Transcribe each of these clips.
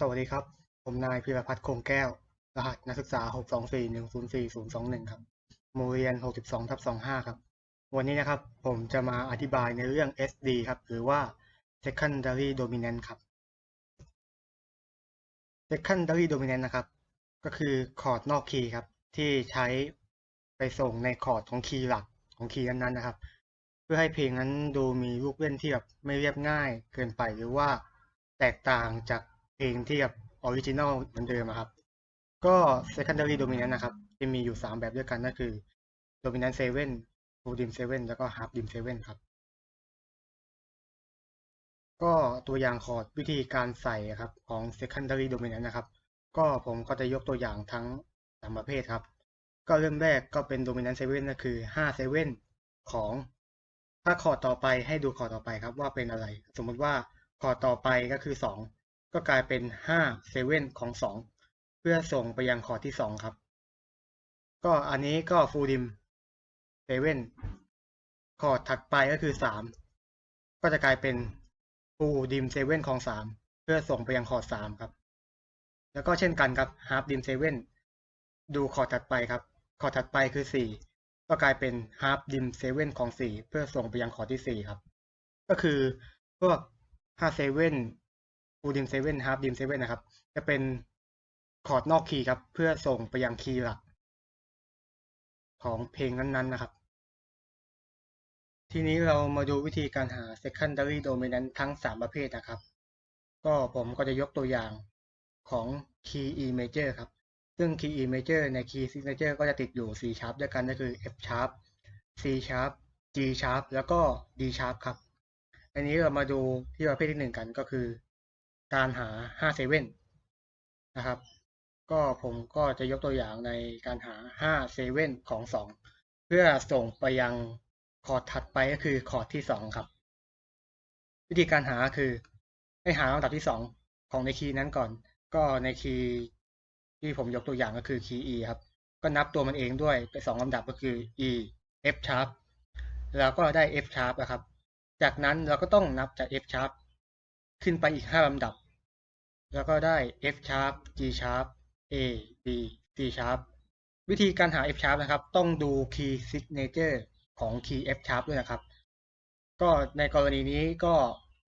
สวัสดีครับ ผมนายพิรพัฒน์คงแก้ว รหัสนักศึกษา 624104021 ครับโมเรียน 62ทับ25 ครับ วันนี้นะครับ ผมจะมาอธิบายในเรื่อง SD ครับ หรือว่า secondary dominant ครับ secondary dominant นะครับ ก็คือคอร์ดนอกคีย์ครับ ที่ใช้ไปส่งในคอร์ดของคีย์หลักของคีย์นั้นๆนะครับ เพื่อให้เพลงนั้นดูมีลูกเล่นที่แบบไม่เรียบง่ายเกินไปหรือว่าแตกต่างจาก เพลงที่แบบออริจินอลเหมือนเดิมอะครับ ก็ secondary dominant นะครับ จะมีอยู่ 3 แบบด้วยกันก็คือ dominant 7 full dim 7แล้วก็ half dim 7ครับ ก็ตัวอย่างคอร์ดวิธีการใส่ครับของ secondary dominant นะครับ ก็ผมก็จะยกตัวอย่างทั้งสามประเภทครับ ก็เริ่มแรกก็เป็น dominant 7ก็คือ5 7ของถ้าคอร์ดต่อไปให้ดูคอร์ดต่อไปครับว่าเป็นอะไร สมมติว่าคอร์ดต่อไปก็คือ 2 ก็กลายเป็น5 7ของ 2 เพื่อส่งไปยังคอร์ดที่ 2 ครับ ก็อันนี้ก็ full dim 7คอร์ดถัดไปก็คือ 3 ก็จะกลายเป็น full dim 7ของ 3 เพื่อส่งไปยังคอร์ด3ครับ แล้วก็เช่นกันครับ half dim 7ดูคอร์ดถัดไปครับคอร์ดถัดไปคือ 4 ก็กลายเป็น half dim 7ของ 4 เพื่อส่งไปยังคอร์ดที่ 4 ครับ ก็คือพวก5 7 full dim 7 half dim 7นะครับ จะเป็นคอร์ดนอกคีย์ครับ เพื่อส่งไปยังคีย์หลัก ของเพลงนั้นๆนะครับ ทีนี้เรามาดูวิธีการหา secondary dominant ทั้ง 3 ประเภทนะครับ ก็ผมก็จะยกตัวอย่างของ key E major ครับ ซึ่ง key E major ใน key signature ก็จะติดอยู่ 4 sharp ด้วยกันก็คือ F sharp C sharp G sharp แล้วก็ D sharp ครับ อันนี้เรามาดูที่ประเภทที่ 1 กันก็คือ การหา5 7นะครับ ก็ผมก็จะยกตัวอย่างในการหา5 7ของ 2 เพื่อส่งไปยังคอร์ดถัดไปก็คือคอร์ดที่ 2 ครับ วิธีการหาคือให้หาลำดับที่ 2 ของในคีย์นั้นก่อน ก็ในคีย์ที่ผมยกตัวอย่างก็คือคีย์ E ครับ ก็นับตัวมันเองด้วยไปสองลำดับก็คือ E F sharp แล้วก็ได้ F sharp นะครับ จากนั้นเราก็ต้องนับจาก F sharp ขึ้นไปอีก 5ลำดับ แล้วก็ได้ F sharp G sharp A B C sharp วิธีการหา F sharp นะครับ ต้องดู key signature ของ key F sharp ด้วยนะครับ ก็ในกรณีนี้ก็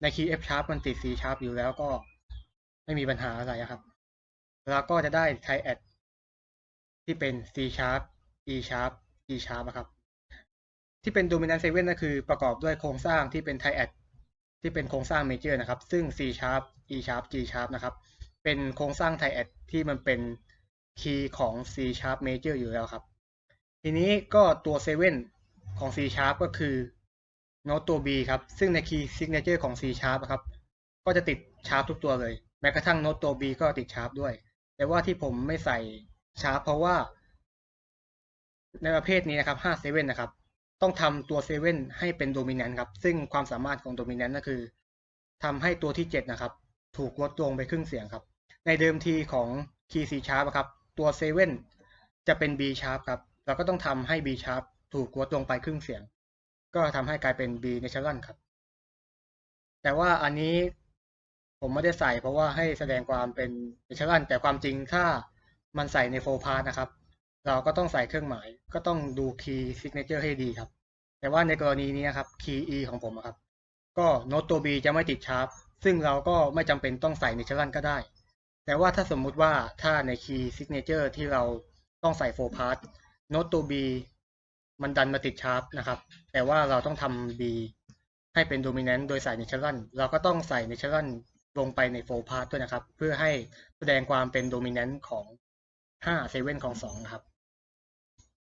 ใน key F sharp มันติด C sharp อยู่แล้วก็ไม่มีปัญหาอะไรครับ แล้วก็จะได้ triad ที่เป็น C sharp E sharp G sharp นะครับ ที่เป็น dominant 7ก็คือประกอบด้วยโครงสร้างที่เป็น triad ที่เป็นโครงสร้าง major นะครับ ซึ่ง C sharp E sharp G sharp นะครับ เป็นโครงสร้าง triad ที่มันเป็นคีย์ของ C sharp major อยู่แล้วครับ ทีนี้ก็ตัว7ของ C sharp ก็คือโน้ตตัว B ครับ ซึ่งใน key signature ของ C sharp ครับ ก็จะติดชาร์ปทุกตัวเลย แม้กระทั่งโน้ตตัว B ก็ติดชาร์ปด้วย แต่ว่าที่ผมไม่ใส่ชาร์ปเพราะว่า ในประเภทนี้นะครับ5 7นะครับ ต้องทำตัว7ให้เป็นโดมิ n น n t ครับ ซึ่งความสามารถของโดมิ n น n t ก็คือทำให้ตัวที่ 7 นะครับ ถูกลดลงไปครึ่งเสียงครับ ในเดิมทีของ key C sharp ครับตัว7จะเป็น B sharp ครับเราก็ต้องทำให้ B sharp ถูกลดลงไปครึ่งเสียง ก็ทำให้กลายเป็น B natural ครับ แต่ว่าอันนี้ผมไม่ได้ใส่เพราะว่าให้แสดงความเป็น natural แต่ความจริงถ้ามันใส่ใน full part นะครับ เราก็ต้องใส่เครื่องหมาย ก็ต้องดู key signature ให้ดีครับ แต่ว่าในกรณีนี้นะครับ key E ของผมครับ ก็โน้ตตัว B จะไม่ติดชาร์ปซึ่งเราก็ไม่จำเป็นต้องใส่ natural ก็ได้ แต่ว่าถ้าสมมุติว่าถ้าใน key signature ที่เราต้องใส่ full part โน้ตตัว B มันดันมาติดชาร์ปนะครับ แต่ว่าเราต้องทำ B ให้เป็น dominant โดยใส่ natural เราก็ต้องใส่ natural ลงไปใน full part ด้วยนะครับ เพื่อให้แสดงความเป็น dominant ของ5 7ของ2นะครับ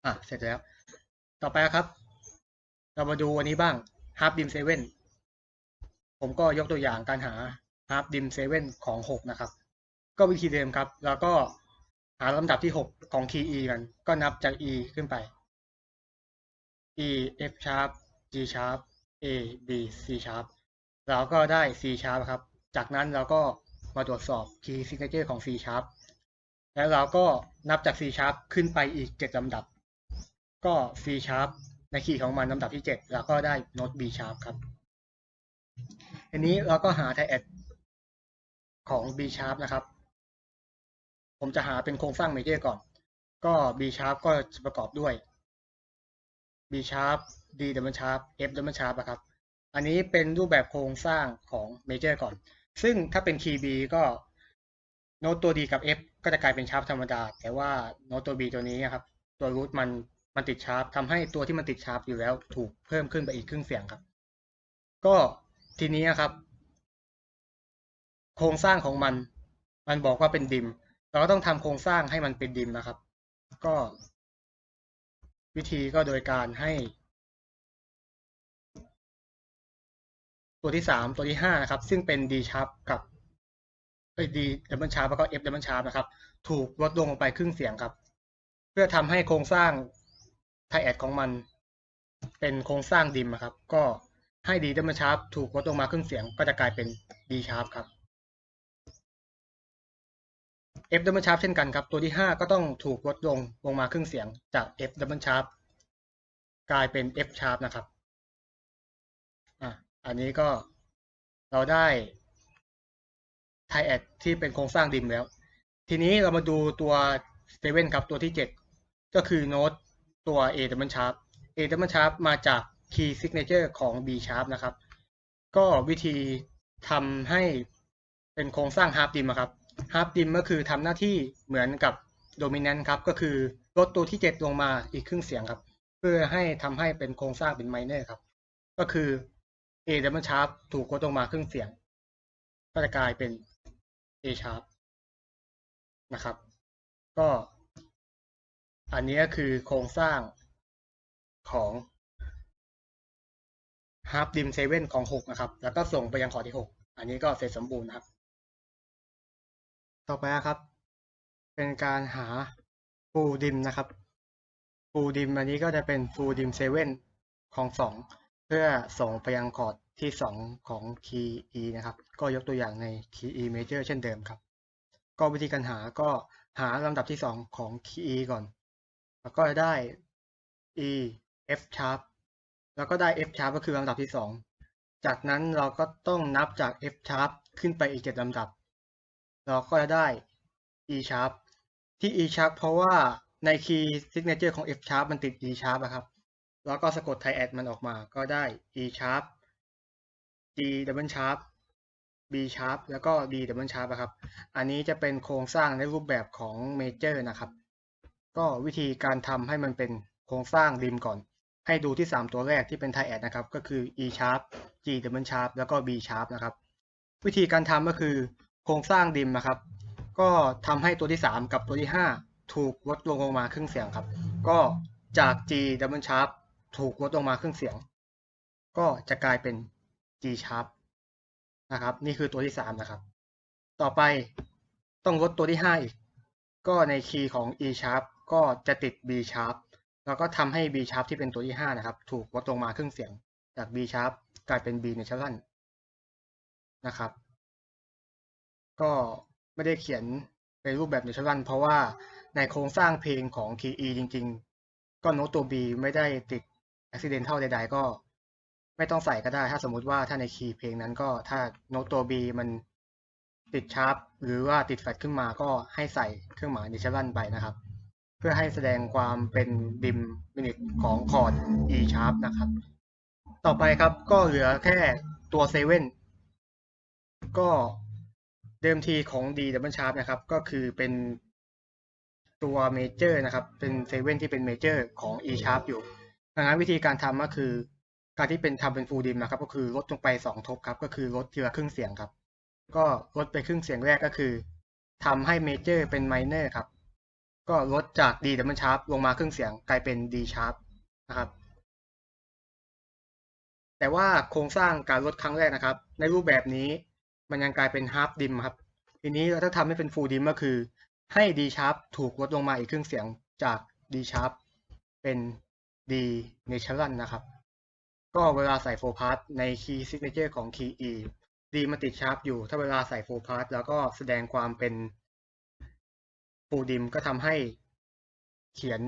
อะเสร็จแล้ว ต่อไปครับ เรามาดูอันนี้บ้าง half dim 7 ผมก็ยกตัวอย่างการหา half dim 7 ของ 6 นะครับ ก็วิธีเดิมครับ แล้วก็หาลำดับที่ 6 ของ key E กัน ก็นับจาก E ขึ้นไป E F sharp G sharp A B C sharp เราก็ได้ C sharp ครับ จากนั้นเราก็มาตรวจสอบ key signature ของ C sharp แล้วเราก็นับจาก C sharp ขึ้นไปอีก 7ลำดับ ก็ C sharp ในคีย์ของมันลำดับที่ 7 แล้วก็ได้โน้ต B sharp ครับอันนี้เราก็หา triad ของ B sharp นะครับ ผมจะหาเป็นโครงสร้างเมเจอร์ก่อน ก็ B sharp ก็จะประกอบด้วย B sharp D double sharp F double sharp ครับ อันนี้เป็นรูปแบบโครงสร้างของเมเจอร์ก่อน ซึ่งถ้าเป็นคีย์ B ก็โน้ตตัว D กับ F ก็จะกลายเป็นชาร์ปธรรมดา แต่ว่าโน้ตตัว B ตัวนี้นะครับ ตัวรูทมัน มันติดชาร์ปทำให้ตัวที่มันติดชาร์ปอยู่แล้ว ถูกเพิ่มขึ้นไปอีกครึ่งเสียงครับ ก็ทีนี้ครับ โครงสร้างของมัน มันบอกว่าเป็นดิม เราก็ต้องทำโครงสร้างให้มันเป็นดิมนะครับ ก็ วิธีก็โดยการให้ ตัวที่สามตัวที่ห้านะครับ ซึ่งเป็น D sharp กับเอ้ย D double sharp แล้วก็ F double sharp นะครับ ถูกลดลงลงไปครึ่งเสียงครับ เพื่อทำให้โครงสร้าง ไทแอดของมัน เป็นโครงสร้างดิมครับ ก็ให้ D double sharp ถูกลดลงมาครึ่งเสียงก็จะกลายเป็น D sharp ครับ F double sharp เช่นกันครับ ตัวที่ห้าก็ต้องถูกลดลงลงมาครึ่งเสียงจาก F double sharp กลายเป็น F sharp นะครับอะอันนี้ก็เราได้ไทแอดที่เป็นโครงสร้างดิมแล้ว ทีนี้เรามาดูตัวเซเว่นครับตัวที่เจ็ดก็คือโน้ต ตัว A double sharp A double sharp มาจาก key signature ของ B sharp นะครับ ก็วิธีทำให้เป็นโครงสร้าง half dim ครับ half dim ก็คือทำหน้าที่เหมือนกับ dominant ครับ ก็คือลดตัวที่เจ็ดลงมาอีกครึ่งเสียงครับ เพื่อให้ทำให้เป็นโครงสร้างเป็น minor ครับ ก็คือ A double sharp ถูกลดลงมาครึ่งเสียง ก็จะกลายเป็น A sharp นะครับ ก็ อันนี้คือโครงสร้างของ half dim 7ของ 6 นะครับ แล้วก็ส่งไปยังคอที่ 6 อันนี้ก็เสร็จสมบูรณ์นะครับ ต่อไปนะครับ เป็นการหา full dim นะครับ full dim อันนี้ก็จะเป็น full dim 7ของ 2 เพื่อส่งไปยังคอร์ดที่ 2 ของ key E นะครับ ก็ยกตัวอย่างใน key E major เช่นเดิมครับ ก็วิธีการหาก็หาลำดับที่ 2 ของ key E ก่อน แล้วก็ได้ E F sharp แล้วก็ได้ F sharp ก็คือลำดับที่ 2 จากนั้นเราก็ต้องนับจาก F sharp ขึ้นไปอีก7ลำดับ เราก็จะได้ E sharp ที่ E sharp เพราะว่าใน key signature ของ F sharp มันติด E sharp อะครับ แล้วก็สะกดไทแอดมันออกมาก็ได้ E sharp G double sharp B sharp แล้วก็ D double sharp อะครับ อันนี้จะเป็นโครงสร้างในรูปแบบของ major นะครับ ก็วิธีการทำให้มันเป็นโครงสร้างริมก่อน ให้ดูที่ 3 ตัวแรกที่เป็นไทแอดนะครับ ก็คือ E sharp G double sharp แล้วก็ B sharp นะครับ วิธีการทำก็คือโครงสร้างดิมนะครับ ก็ทำให้ตัวที่ 3 กับตัวที่ 5 ถูกลดลงลงมาครึ่งเสียงครับ ก็จาก G double sharp ถูกลดลงมาครึ่งเสียง ก็จะกลายเป็น G sharp นะครับ นี่คือตัวที่ 3 นะครับ ต่อไปต้องลดตัวที่ 5 อีก ก็ในคีย์ของ E sharp ก็จะติด B sharp แล้วก็ทำให้ B sharp ที่เป็นตัวที่ 5 นะครับ ถูกลดลงมาครึ่งเสียงจาก B sharp กลายเป็น B natural นะครับ ก็ไม่ได้เขียนในรูปแบบ natural เพราะว่าในโครงสร้างเพลงของ key E จริง ๆ ก็โน้ตตัว B ไม่ได้ติด accidental ใดๆ ก็ไม่ต้องใส่ก็ได้ ถ้าสมมุติว่าถ้าในคีย์เพลงนั้นก็ถ้าโน้ตตัว B มันติดชาร์ปหรือว่าติดแฟลตขึ้นมาก็ให้ใส่เครื่องหมาย natural ไปนะครับ เพื่อให้แสดงความเป็นดิมมินิทของคอร์ด E sharp นะครับ ต่อไปครับก็เหลือแค่ตัวเซเว่นก็เดิมทีของ D double sharp นะครับ ก็คือเป็นตัวเมเจอร์นะครับ เป็นเซเว่นที่เป็นเมเจอร์ของ E sharp อยู่ดังนั้นวิธีการทำก็คือการที่เป็นทำเป็นฟูลดิมนะครับ ก็คือลดลงไปสองทบครับ ก็คือลดทีละครึ่งเสียงครับ ก็ลดไปครึ่งเสียงแรกก็คือทำให้เมเจอร์เป็นไมเนอร์ครับ ก็ลดจาก D double sharp ลงมาครึ่งเสียงกลายเป็น D sharp นะครับ แต่ว่าโครงสร้างการลดครั้งแรกนะครับ ในรูปแบบนี้มันยังกลายเป็น half dim ครับ ทีนี้เราถ้าทำให้เป็น full dim ก็คือให้ D sharp ถูกลดลงมาอีกครึ่งเสียงจาก D sharp เป็น D natural นะครับ ก็เวลาใส่ four part ใน key signature ของ key E D มันติด sharp อยู่ ถ้าเวลาใส่ four part แล้วก็แสดงความเป็น full dim ก็ทำให้เขียน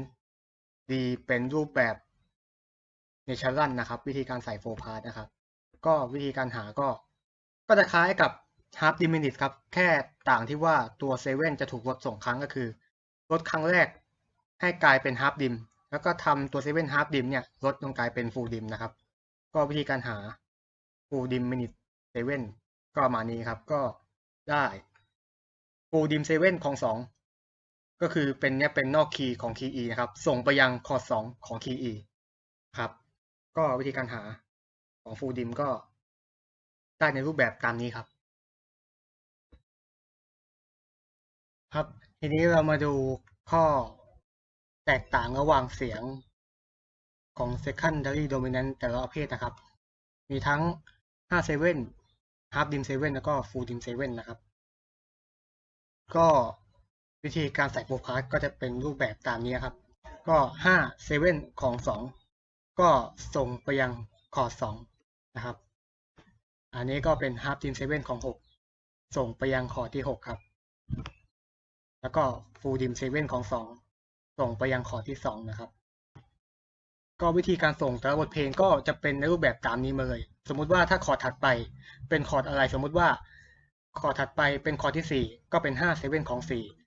D เป็นรูปแบบ natural นนะครับ วิธีการใส่ four part นะครับ ก็วิธีการหาก็ ก็จะคล้ายกับ half diminished ครับ แค่ต่างที่ว่าตัวเซเว่นจะถูกลดส่งครั้งก็คือ ลดครั้งแรกให้กลายเป็น half dim แล้วก็ทำตัวเซเว่น half dim เนี่ยลดลงกลายเป็น full dim นะครับ ก็วิธีการหา full dim minute 7ก็ประมาณนี้ครับ ก็ได้ full dim 7ของ2 ก็คือเป็นเนี่ยเป็นนอกคีย์ของคีย์ E นะครับ ส่งไปยังคอร์ด2ของคีย์ E ครับ ก็วิธีการหาของ full dim ก็ได้ในรูปแบบตามนี้ครับ ครับ ทีนี้เรามาดูข้อแตกต่างระหว่างเสียงของ secondary dominant แต่ละประเภทนะครับ มีทั้ง5 7 half dim 7 แล้วก็ full dim 7 นะครับ ก็ วิธีการใส่โปรพาร์ตก็จะเป็นรูปแบบตามนี้ครับ ก็5 7ของ 2 ก็ส่งไปยังคอร์ด2นะครับ อันนี้ก็เป็น half dim 7ของ 6 ส่งไปยังคอร์ดที่ 6 ครับ แล้วก็ full dim 7ของ 2 ส่งไปยังคอร์ดที่ 2 นะครับ ก็วิธีการส่งแต่ละบทเพลงก็จะเป็นในรูปแบบตามนี้มาเลย สมมุติว่าถ้าคอร์ดถัดไปเป็นคอร์ดอะไร สมมุติว่าคอร์ดถัดไปเป็นคอร์ดที่ 4 ก็เป็น5 7ของ 4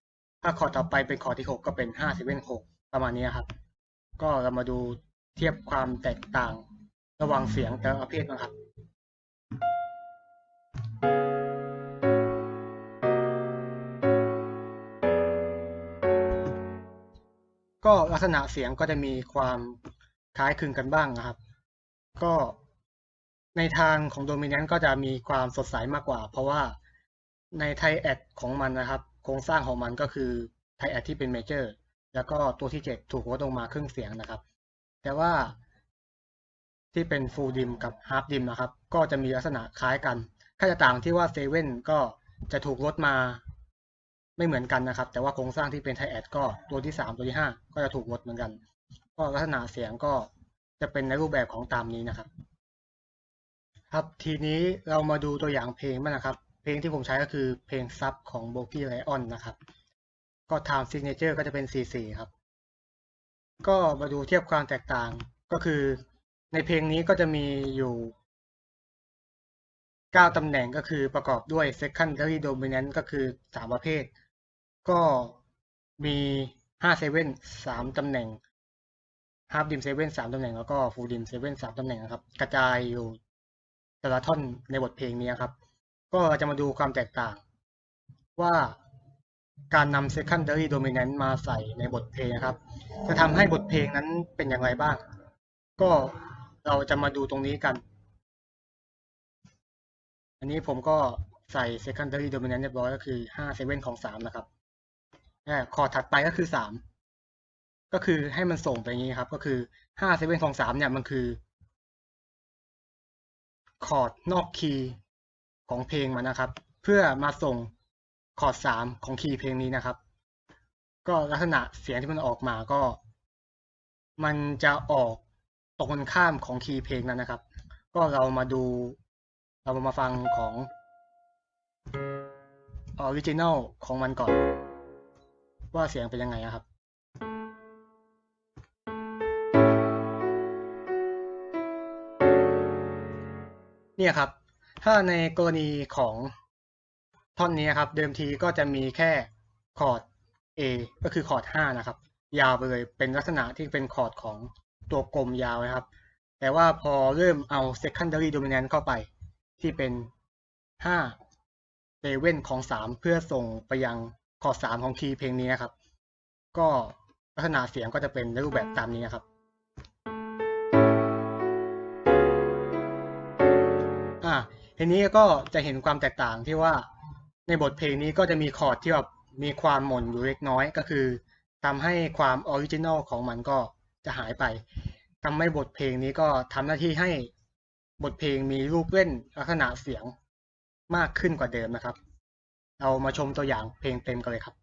ถ้าคอต่อไปเป็นคอที่6ก็เป็น5 7 6ประมาณนี้ครับ ก็เรามาดูเทียบความแตกต่างระหว่างเสียงแต่ละประเภทนะครับก็ลักษณะเสียงก็จะมีความคล้ายคลึงกันบ้างนะครับ ก็ในทางของโดมิเนนต์ก็จะมีความสดใสมากกว่า เพราะว่าในไทแอดของมันนะครับ โครงสร้างของมันก็คือไทแอดที่เป็นเมเจอร์แล้วก็ตัวที่ 7 ถูกลดลงมาครึ่งเสียงนะครับ แต่ว่าที่เป็นฟูลดิมกับฮาร์ d ดิมนะครับ ก็จะมีลักษณะคล้ายกันแค่จะต่างที่ว่าเซเว่นก็จะถูกลดมาไม่เหมือนกันนะครับ แต่ว่าโครงสร้างที่เป็นไทแอดก็ตัวที่ 3 ตัวที่ 5 ก็จะถูกลดเหมือนกัน ก็ลักษณะเสียงก็จะเป็นในรูปแบบของตามนี้นะครับ ครับทีนี้เรามาดูตัวอย่างเพลงบ้างนะครับ เพลงที่ผมใช้ก็คือเพลงซับของโบกี้ไลออนนะครับ ก็ time signature ก็จะเป็น4 4ครับ ก็มาดูเทียบความแตกต่างก็คือในเพลงนี้ก็จะมีอยู่ 9 ตำแหน่งก็คือประกอบด้วย secondary dominant ก็คือ 3 ประเภท ก็มี5 7 3ตำแหน่ง half dim 7 3ตำแหน่งแล้วก็ full dim 7 3ตำแหน่งนะครับ กระจายอยู่แต่ละท่อนในบทเพลงนี้ครับ ก็จะมาดูความแตกต่าง ว่าการนำ secondary dominant มาใส่ในบทเพลงนะครับ จะทำให้บทเพลงนั้นเป็นอย่างไรบ้าง ก็เราจะมาดูตรงนี้กัน อันนี้ผมก็ใส่ secondary dominant เรียบร้อยก็คือ5 7ของ 3 นะครับคอร์ดถัดไปก็คือ 3 ก็คือให้มันส่งไปอย่างนี้ครับ ก็คือ5 7ของ 3 เนี่ยมันคือคอร์ดนอกคีย์ ของเพลงมันนะครับ เพื่อมาส่งคอร์ด3ของคีย์เพลงนี้นะครับ ก็ลักษณะเสียงที่มันออกมาก็ มันจะออกตรงกันข้ามของคีย์เพลงนั้นนะครับ ก็เรามาดู เรามาฟังของออริจินัลของมันก่อน ว่าเสียงเป็นยังไงนะครับเนี่ยครับ ถ้าในกรณีของท่อนนี้ครับ เดิมทีก็จะมีแค่คอร์ด A ก็คือคอร์ด 5 นะครับ ยาวไปเลยเป็นลักษณะที่เป็นคอร์ดของตัวกลมยาวนะครับ แต่ว่าพอเริ่มเอา secondary dominant เข้าไปที่เป็น5เซเว่นของ 3 เพื่อส่งไปยังคอร์ด 3 ของคีย์เพลงนี้นะครับ ก็ลักษณะเสียงก็จะเป็นในรูปแบบตามนี้นะครับ ทีนี้ก็จะเห็นความแตกต่างที่ว่าในบทเพลงนี้ก็จะมีคอร์ดที่แบบมีความหม่นอยู่เล็กน้อยก็คือทำให้ความออริจินอลของมันก็จะหายไปทำให้บทเพลงนี้ก็ทำหน้าที่ให้บทเพลงมีรูปเล่นลักษณะเสียงมากขึ้นกว่าเดิมนะครับ เรามาชมตัวอย่างเพลงเต็มกันเลยครับ